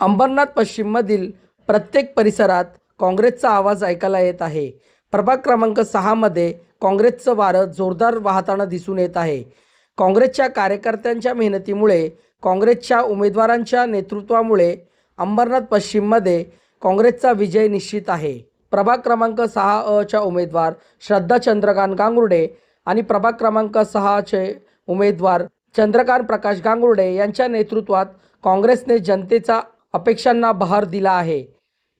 अंबरनाथ पश्चिममधील प्रत्येक परिसरात काँग्रेसचा आवाज ऐकायला येत आहे. प्रभाग क्रमांक सहामध्ये काँग्रेसचं वारं जोरदार वाहताना दिसून येत आहे. काँग्रेसच्या कार्यकर्त्यांच्या मेहनतीमुळे काँग्रेसच्या उमेदवारांच्या नेतृत्वामुळे अंबरनाथ पश्चिममध्ये काँग्रेसचा विजय निश्चित आहे. प्रभाग क्रमांक सहा अच्या उमेदवार श्रद्धा चंद्रकांत गांगुर्डे आणि प्रभाग क्रमांक सहाचे उमेदवार चंद्रकांत प्रकाश गांगुर्डे यांच्या नेतृत्वात काँग्रेसने जनतेचा अपेक्षांना बहार दिला आहे.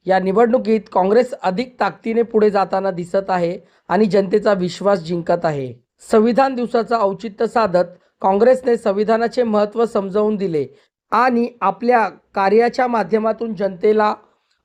या निवडणुकीत काँग्रेस अधिक ताकदीने पुढे जाताना दिसत आहे आणि जनतेचा विश्वास जिंकत आहे. संविधान दिवसाचं औचित्य साधत काँग्रेसने संविधानाचे महत्त्व समजावून दिले आणि आपल्या कार्याच्या माध्यमातून जनतेला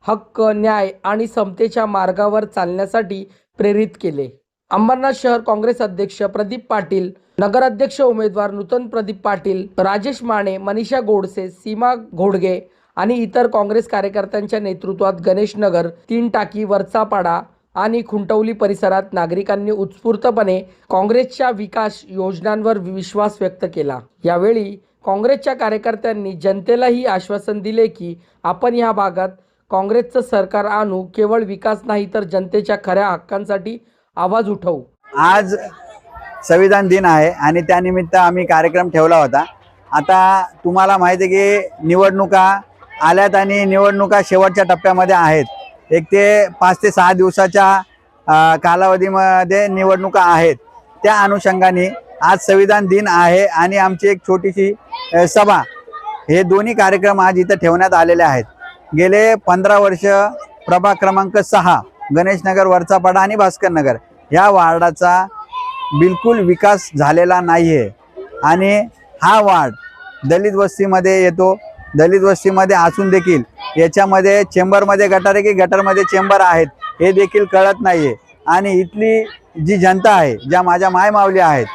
हक्क न्याय आणि समतेच्या मार्गावर चालण्यासाठी प्रेरित केले. अंबरनाथ शहर काँग्रेस अध्यक्ष प्रदीप पाटील नगराध्यक्ष उमेदवार नूतन प्रदीप पाटील राजेश माने मनीषा गोडसे सीमा घोडगे आणि इतर काँग्रेस कार्यकर्त्यांच्या नेतृत्वात गणेशनगर तीन टाकी वरचापाडा आणि खुंटवली परिसरात नागरिकांनी उत्स्फूर्तपणे काँग्रेसच्या विकास योजनांवर विश्वास व्यक्त केला. यावेळी काँग्रेसच्या कार्यकर्त्यांनी जनतेलाही आश्वासन दिले की आपण या भागात काँग्रेसचं सरकार आणू केवळ विकास नाही तर जनतेच्या खऱ्या हक्कांसाठी आवाज उठवू. आज संविधान दिन आहे आणि त्यानिमित्त आम्ही कार्यक्रम ठेवला होता. आता तुम्हाला माहिती आहे की निवडणुका आल्यात आणि निवडणुका शेवटच्या टप्प्यामध्ये आहेत. एक ते पाच ते सहा दिवसाच्या कालावधीमध्ये निवडणुका आहेत. त्या अनुषंगाने आज संविधान दिन आहे आणि आमची एक छोटीशी सभा हे दोन्ही कार्यक्रम आज इथं ठेवण्यात आलेले आहेत. गेले पंधरा वर्ष प्रभाग क्रमांक सहा गणेशनगर वरचापाडा आणि भास्कर नगर या वार्डाचा बिलकुल विकास झालेला नाही आहे आणि हा वार्ड दलित वस्तीमध्ये येतो दलित वस्तीमध्ये असून देखील याच्यामध्ये चेंबरमध्ये गटार आहे की गटरमध्ये चेंबर आहेत हे देखील कळत नाही आहे आणि इथली जी जनता आहे ज्या माझ्या मायमावली आहेत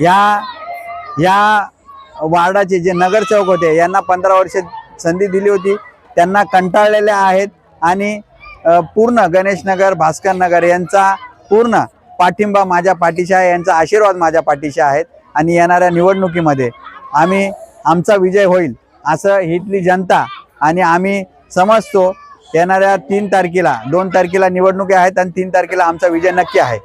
ह्या या वार्डाचे जे नगरसेवक होते यांना पंधरा वर्ष संधी दिली होती. त्यांना कंटाळलेल्या आहेत आणि पूर्ण गणेशनगर भास्कर नगर यांचा पूर्ण पाठिंबा माझ्या पाठीशी आहे यांचा आशीर्वाद माझ्या पाठीशी आहेत. आणि येणाऱ्या निवडणुकीमध्ये आम्ही आमचा विजय होईल. असं इथली जनता आणि आम्ही समजतो येणाऱ्या तीन तारखेला दोन तारखेला निवडणुकी आहेत आणि तीन तारखेला आमचा विजय नक्की आहे.